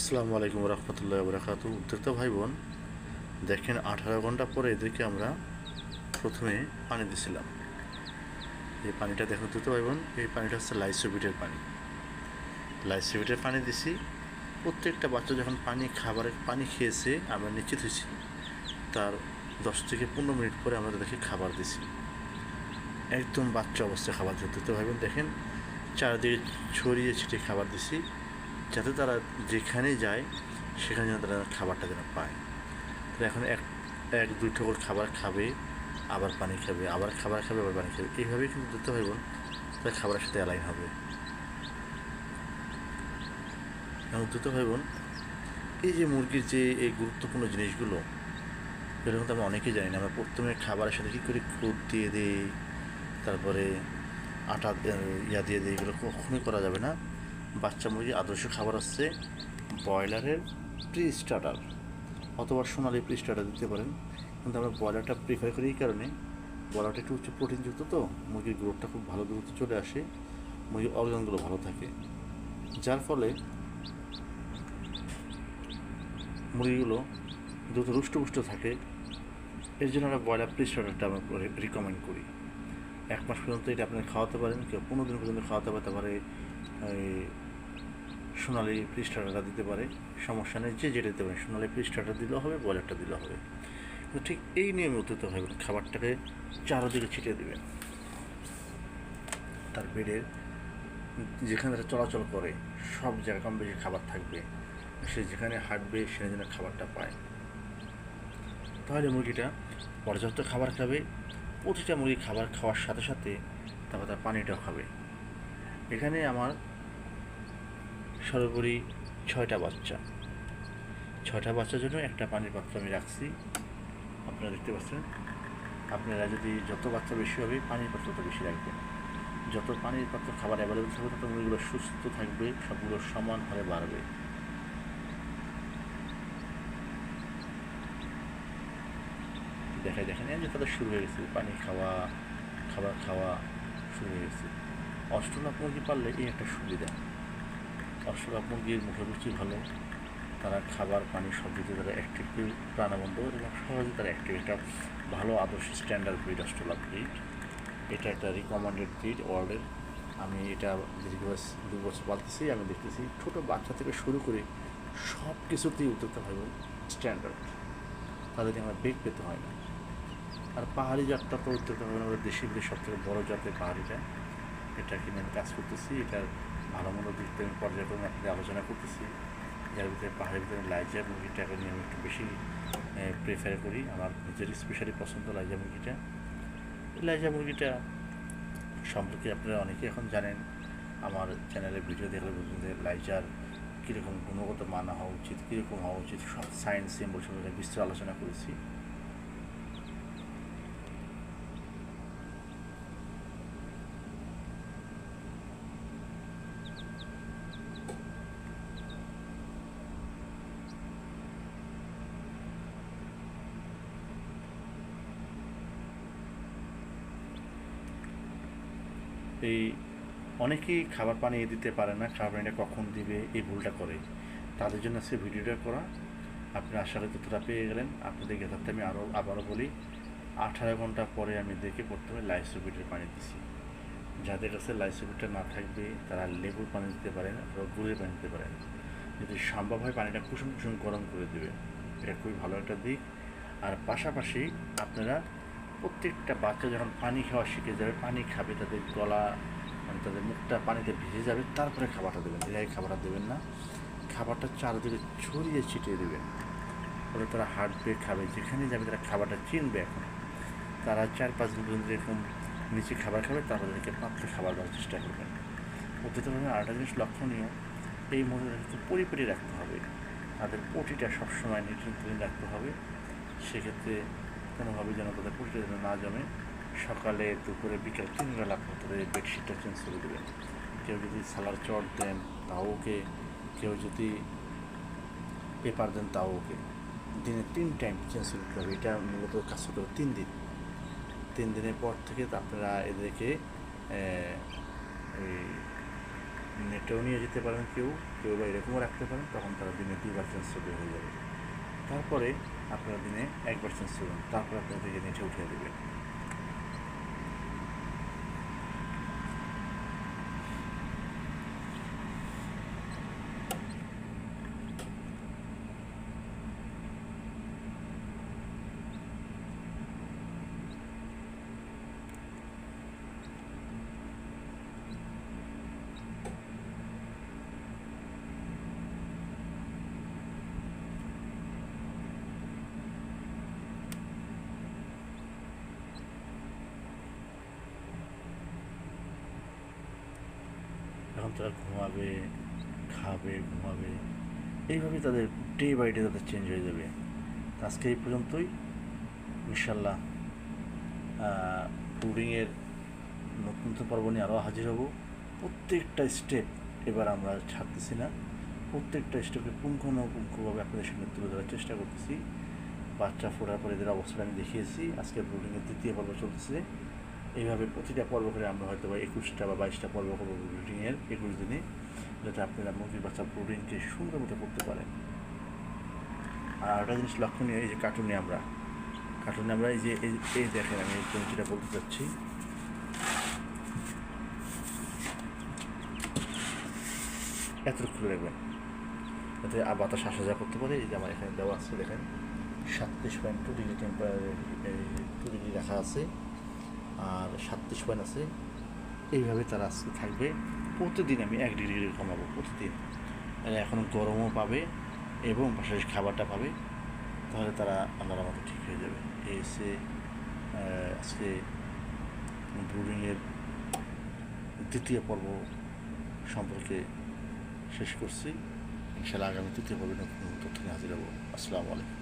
আসসালামু আলাইকুম রহমতুল্লাহ বরাকাতু উদ্যোক্তা ভাই বোন দেখেন আঠারো ঘণ্টা পরে এদেরকে আমরা প্রথমে পানি দিছিলাম। এই পানিটা দেখুন উদ্যোক্তা ভাই বোন এই পানিটা হচ্ছে লাইসোবিটের পানি। লাইসোবিটের পানি দিছি, প্রত্যেকটা বাচ্চা যখন পানি খাবারের পানি খেয়েছে, আমরা নিশ্চিত হয়েছি, তার দশ থেকে পনেরো মিনিট পরে আমরা তাদেরকে খাবার দিছি। একদম বাচ্চা অবস্থায় খাবার দিতে ভাই বোন দেখেন, চারদিকে ছড়িয়ে ছিটিয়ে খাবার দিছি। যাতে তারা যেখানে যায়, সেখানে যেন তারা খাবারটা যেন পায়। তো এখন এক এক, দুই ঠোকর খাবার খাবে, আবার পানি খাবে, আবার খাবার খাবে, আবার পানি খাবে। এইভাবেই কিন্তু দিতে হয় বোন তার খাবারের সাথে অ্যালাইন হবে। এবং দ্রুত ভাই বোন, এই যে মুরগির যে এই গুরুত্বপূর্ণ জিনিসগুলো, এগুলো কিন্তু আমরা অনেকেই জানি না। আমরা প্রথমে খাবারের সাথে কী করে? খুদ দিয়ে দিই, তারপরে আটা ইয়া দিয়ে দিই, এগুলো কখনোই করা যাবে না। বাচ্চা মুরগির আদর্শ খাবার হচ্ছে ব্রয়লারের প্রি স্টার্টার অথবা সোনালি প্রি স্টার্টার দিতে পারেন। কিন্তু আমরা ব্রয়লারটা প্রিফার করি এই কারণে। ব্রয়লারটা একটু উচ্চ প্রোটিনযুক্ত তো, মুরগির গ্রোথটা খুব ভালো দ্রুত চলে আসে, মুরগির অর্গানগুলো ভালো থাকে। যার ফলে মুরগিগুলো দ্রুত রুষ্টপুষ্ট থাকে। এর জন্য আমরা ব্রয়লার প্রি স্টার্টারটা আমরা রিকমেন্ড করি। এক মাস পর্যন্ত এটা আপনি খাওয়াতে পারেন, কেউ পনেরো দিন পর্যন্ত খাওয়াতে পারতে পারে। সোনালি পৃষ্ঠাটা দিতে পারে। সমস্যা নেই, যে যেটা দিতে পারে। সোনালি পৃষ্ঠাটা দিলেও হবে, বয়লারটা দিলেও হবে। কিন্তু ঠিক এই নিয়মে উত্তর হবে খাবারটাকে চারোদিকে ছিটিয়ে দেবেন তার বেডের যেখানে তারা চলাচল করে, সব জায়গায় কম বেশি খাবার থাকবে। সে যেখানে হাঁটবে, সেখানে যেন খাবারটা পায়। তাহলে মুরগিটা পর্যাপ্ত খাবার খাবে, প্রতিটা মুরগি খাবার খাওয়ার সাথে সাথে তারপর তার পানিটাও খাবে। এখানে আমার সর্বোপরি ছয়টা বাচ্চা। ছয়টা বাচ্চার জন্য একটা পানির পাত্র আমি রাখছি। আপনারা দেখতে পাচ্ছেন, আপনারা যদি যত বাচ্চা বেশি হবে, পানির পাত্র তত বেশি রাখবেন। যত পানির পাত্র খাবার অ্যাভেলেবেল থাকবে, তত মুরগিগুলো সুস্থ থাকবে, সবগুলো সমান বাড়বে। দেখাই দেখেন যে তাদের শুরু হয়ে গেছে, পানি খাওয়া, খাবার খাওয়া শুরু হয়ে গেছে। অষ্টলাভ মুরগি পারলে এই একটা সুবিধা। অষ্টলাভ মুরগির মুখরুচি ভালো, তারা খাবার, পানি সব দিতে তারা অ্যাক্টিভ প্রাণবন্ত এবং সহজে তারা অ্যাক্টিভ এটা ভালো আদর্শ স্ট্যান্ডার্ড ব্রিড অষ্টলাভ ব্রিড এটা একটা রিকমেন্ডেড ব্রিড ওয়ার্ল্ডের আমি এটা দীর্ঘ দু বছর পালতেছি, আমি দেখতেছি ছোটো বাচ্চা থেকে শুরু করে সব কিছুতেই উদ্যোক্তা ভাই স্ট্যান্ডার্ড তাদেরকে আমরা বেগ পেতে হয় না। আর পাহাড়ি জাতটা তো উদ্যোক্তা ভাবে আমাদের দেশি সব থেকে বড়ো জাতের পাহাড়িটা। এটা কিনে আমি কাজ করতেছি, এটার ভালো মন্দ দিক থেকে পর্যায়ক্রমে আপনাদের আলোচনা করতেছি যার ভিতরে পাহাড়ের ভিতরে লাইজা মুরগিটাকে নিয়ে আমি একটু বেশি প্রেফার করি আমার নিজের স্পেশালি পছন্দ লাইজা মুরগিটা লাইজা মুরগিটা সম্পর্কে আপনারা অনেকেই এখন জানেন। আমার চ্যানেলে ভিডিও দেখলে বুঝবেন যে লাইজার কীরকম গুণগত মান হওয়া উচিত কীরকম হওয়া উচিত সব সায়েন্স সিম্বল সম্পর্কে বিস্তর আলোচনা করেছি এই অনেকেই খাবার পানি দিতে পারে না, খাবার পানিটা কখন দিবে, এই ভুলটা করে। তাদের জন্য সে ভিডিওটা করা। আপনি আশা করি ততটা পেয়ে গেলেন। আপনাদের ক্ষেত্রে আমি আরও আবারও বলি, আঠারো ঘণ্টা পরে আমি দেখে প্রথমে লাইসোবিটের পানি দিছি। যাদের কাছে লাইসোবিটটা না থাকবে, তারা লেবুর পানি দিতে পারেন অথবা গুড়ের পানি দিতে পারেন যদি সম্ভব হয় পানিটা কুসুম কুসুম গরম করে দেবে এটা খুবই ভালো একটা দিক। আর পাশাপাশি আপনারা প্রত্যেকটা বাচ্চা যখন পানি খাওয়া শিখে যাবে, পানি খাবে, তাদের গলা মানে তাদের মুখটা পানিতে ভিজে যাবে, তারপরে খাবারটা দেবেন। আগে খাবারটা দেবেন না। খাবারটা চারদিকে ছড়িয়ে ছিটিয়ে দেবেন। ফলে তারা হাঁটবে, খাবে। যেখানে যাবে, তারা খাবারটা চিনবে এখন। তারা চার পাঁচ দিন পর্যন্ত এরকম নিচে খাবার খাবে, তারপর তাদেরকে পাত্রে খাবার দেওয়ার চেষ্টা করবেন। অতীতভাবে আরেকটা জিনিস লক্ষণীয়, এই মহিলাদেরকে পরিপাটি রাখতে হবে। তাদের পটিটা সবসময় ক্লিন রাখতে হবে। সেক্ষেত্রে কোনোভাবে যেন তাদের পটিটা যেন না জমে, সকালে দুপুরে বিকেল তিন বেলা তাদের বেডশিটটা চেঞ্জ করে দেবেন। কেউ যদি সালার চট দেন, তাও ওকে। কেউ যদি পেপার দেন, তাও ওকে। দিনে তিন টাইম চেঞ্জ করতে হবে। এটা মূলত কাজ করতে তিন দিন। তিন দিনের পর থেকে আপনারা এদেরকে এই নেটেও নিয়ে যেতে পারেন কেউ। কেউ বা এরকমও রাখতে পারেন, তখন তারা দিনে দুইবার চেঞ্জ হয়ে যাবে। তারপরে আপনারা দিনে একবার চেঞ্জ করবেন তারপরে আপনাদেরকে নেটে উঠিয়ে দেবে। তারা ঘুমাবে, খাবে, ঘুমাবে। এইভাবে তাদের ডে বাই ডে তাদের চেঞ্জ হয়ে যাবে। আজকে এই পর্যন্তই। ইনশাল্লাহ পুডিংয়ের নতুন নতুন পর্ব নিয়ে আরও হাজির হব। প্রত্যেকটা স্টেপ এবার আমরা ছাড়তেছি না। প্রত্যেকটা স্টেপে পুঙ্খানুপুঙ্খভাবে আপনাদের সামনে তুলে ধরার চেষ্টা করতেছি। বাচ্চা ফোটার পর এদের অবস্থাটা আমি দেখিয়েছি। আজকে ব্রুডিংয়ের দ্বিতীয় পর্ব চলতেছে। এইভাবে প্রতিটা পর্ব করে আমরা হয়তো বা একুশটা বা বাইশটা পর্ব করব ব্রুডিংয়ের একুশ দিনে, যাতে আপনারা মুরগির বাচ্চা ব্রুডিংকে সুন্দর মতো করতে পারেন। আর আরেকটা জিনিস লক্ষণীয়, এই যে কার্টুনে আমরা। কার্টুনে আমরা এই যে, এই দেখেন আমি এই যেটা বলতে চাচ্ছি। এতটুকু খুলে রাখবেন যাতে বাতাস আসা যা করতে পারে। এই যে আমার এখানে দেওয়া আছে, দেখেন। সাতত্রিশ point two degree temperature two degree রাখা আছে। আর সাতত্রিশ পয়েন্ট আছে। এইভাবে তারা আজকে থাকবে। প্রতিদিন আমি এক ডিগ্রি কমাবো, প্রতিদিন। তাহলে এখন গরমও পাবে এবং পাশাপাশি খাবারটা পাবে। তাহলে তারা আল্লাহর মতো ঠিক হয়ে যাবে। এই আজকে ব্রুডিংয়ের দ্বিতীয় পর্ব সম্পর্কে শেষ করছি। ইনশাআল্লাহ আগামী তৃতীয় পর্বে নতুন তথ্য নিয়ে হাজির হব। আসসালামু আলাইকুম।